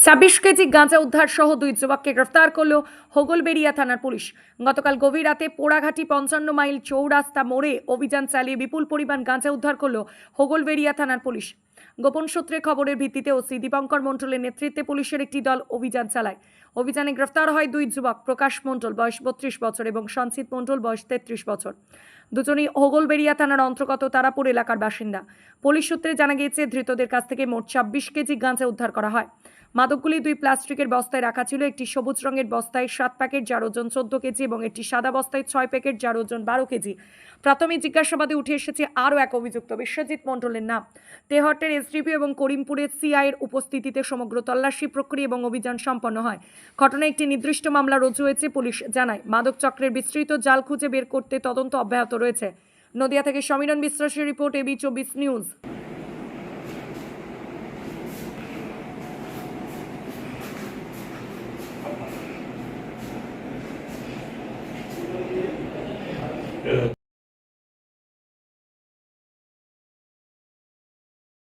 ছাব্বিশ কেজি গাঁজা উদ্ধার সহ দুই যুবককে গ্রেফতার করল হোগলবেড়িয়া থানার পুলিশ। গতকাল গভীর রাতে পোড়াঘাটি পঞ্চান্ন মাইল চৌরাস্তা মোড়ে অভিযান চালিয়ে বিপুল পরিমাণ গাঁজা উদ্ধার করল হোগলবেড়িয়া থানার পুলিশ। গোপন সূত্রে খবরের ভিত্তিতে ওসি দীপঙ্কর মণ্ডলের নেতৃত্বে পুলিশের একটি দল অভিযান চালায়। অভিযানে গ্রেফতার হয় দুই যুবক, প্রকাশ মণ্ডল, বয়স বত্রিশ বছর এবং সঞ্চিত মণ্ডল, বয়স তেত্রিশ বছর। দুজনেই হোগলবেড়িয়া থানার অন্তর্গত তারাপুর এলাকার বাসিন্দা। পুলিশ সূত্রে জানা গিয়েছে, ধৃতদের কাছ থেকে মোট ছাব্বিশ কেজি গাঁজা উদ্ধার করা হয়। মাদকগুলি দুই প্লাস্টিকের বস্তায় রাখা ছিল, একটি সবুজ রঙের বস্তায় সাত প্যাকেট, যার ওজন চোদ্দ কেজি এবং একটি সাদা বস্তায় ছয় প্যাকেট, যার ওজন বারো কেজি। প্রাথমিক জিজ্ঞাসাবাদে উঠে এসেছে আরও এক অভিযুক্ত, বিশ্বজিৎ মণ্ডলের নাম। তেহট্টের এসডিপি এবং করিমপুরের সিআইয়ের উপস্থিতিতে সমগ্র তল্লাশি প্রক্রিয়া এবং অভিযান সম্পন্ন হয়। ঘটনায় একটি নির্দিষ্ট মামলা রুজু হয়েছে, পুলিশ জানায়। মাদক চক্রের বিস্তৃত জাল খুঁজে বের করতে তদন্ত অব্যাহত রয়েছে। নদিয়া থেকে সমীরণ বিশ্বাসের রিপোর্ট, এবি চব্বিশ নিউজ।